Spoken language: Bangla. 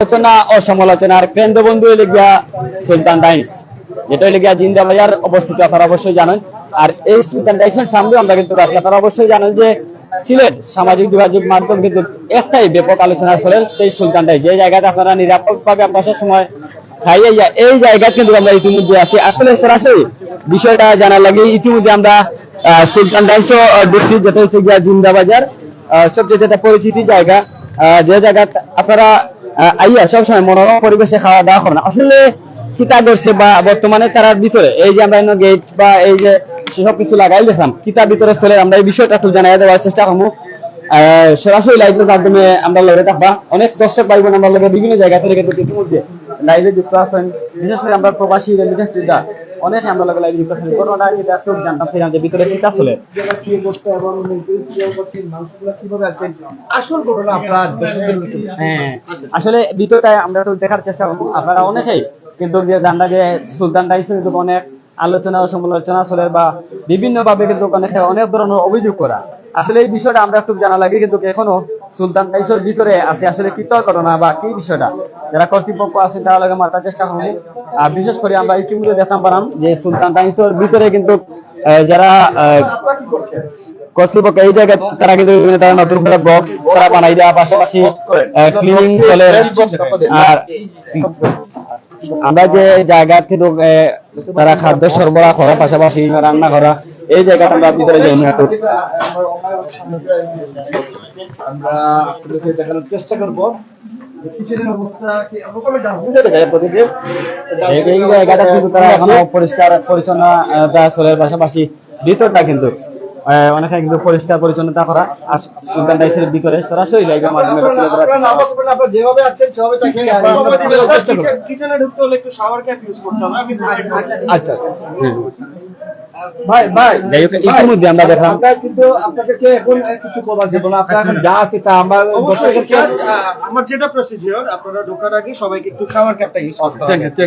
আলোচনা ও সমালোচনার কেন্দ্রবন্ধু লিগিয়া সুলতান টাইমস যেটা লিগিয়া জিন্দা বাজার অবস্থিত, আপনারা অবশ্যই জানেন। আর এই সুলতান টাইমসের সামনে আমরা কিন্তু আছি। আপনারা অবশ্যই জানেন যে সিলেট সামাজিক যোগাযোগ মাধ্যম কিন্তু একটাই ব্যাপক আলোচনা চলেন সেই সুলতান টাইমস যে জায়গাতে আপনারা নিরাপদ ভাবে আপনার সময় খাইয়ে এই জায়গা কিন্তু আমরা ইতিমধ্যে আছি। আসলে সরাসরি বিষয়টা জানার লাগে ইতিমধ্যে আমরা সুলতান টাইমস ঢুকছি যেটা হচ্ছে গিয়া জিন্দা বাজার সবচেয়ে যেটা পরিচিতি জায়গা যে জায়গা আপনারা আইয়া সবসময় মনোরম পরিবেশে খাওয়া দাওয়া করেন আসলে কিতা করছে বা বর্তমানে তারার ভিতরে, এই যে আমরা গেট বা এই যে সব কিছু লাগাই দেখলাম কিতার ভিতরে চলে আমরা এই বিষয়টা একটু জানাই দেওয়ার চেষ্টা করব। সরাসরি লাইভের মাধ্যমে আমরা লড়ে থাকবা। অনেক দর্শক পাইবেন আমরা লড়ে বিভিন্ন জায়গা থেকে কিন্তু ইতিমধ্যে লাইভে যুক্ত আছেন। বিশেষ করে আমরা প্রবাসী রেমিটেন্সটা অনেক একটু জানতাম ছিলাম যে ভিতরে কিতা চলে আসল ঘটনা আপনার হ্যাঁ আসলে ভিতরটায় আমরা একটু দেখার চেষ্টা করব। আপনারা অনেকেই কিন্তু যে যে সুলতান টাইসের কিন্তু অনেক আলোচনা ও সমালোচনা চলে বা বিভিন্ন ভাবে কিন্তু অনেকে অনেক ধরনের অভিযোগ করা। আসলে এই বিষয়টা আমরা একটু জানা লাগে কিন্তু এখনও সুলতান টাইসের ভিতরে আছে আসলে কি ঘটনা বা কি বিষয়টা? যারা কর্তৃপক্ষ আছে, তারা লগে মাথার চেষ্টা করব। আর বিশেষ করে আমরা ইতিমধ্যে দেখতাম পারাম যে সুলতান টাইসের ভিতরে কিন্তু যারা কর্তৃপক্ষ, এই জায়গায় তারা কিন্তু বিভিন্ন তারা নতুন করে বক্স তারা বানাই দেওয়া, পাশাপাশি ক্লিনিং চলে আর আমরা যে জায়গা থেকে তারা খাদ্য সরবরাহ করা পাশাপাশি রান্না করা এই জায়গাটা আমরা ভিতরে যাই না আমরা আপনাদেরকে দেখানোর চেষ্টা করব। পরিষ্কার পরিচ্ছন্নতা চলে পাশাপাশি ভিতরটা কিন্তু পরিষ্কার পরিচ্ছন্নতা করা। আর সুলতান ভিতরে সরাসরি মাধ্যমে যেভাবে আছেন সেভাবে। কিচেনে ঢুকতে হলে একটু শাওয়ার ক্যাপ ইউজ করতে হবে। আচ্ছা আচ্ছা। ভাই যাই হোক, ইতিমধ্যে আমরা দেখলাম। কিন্তু আপনাদেরকে এখন কিছু করবার দেবো না। আপনার যা আছে তা আমরা যেটা প্রসিজিওর আপনারা ঢোকার আগে সবাইকে একটু খাবার ক্যাপটা ইউজ করতে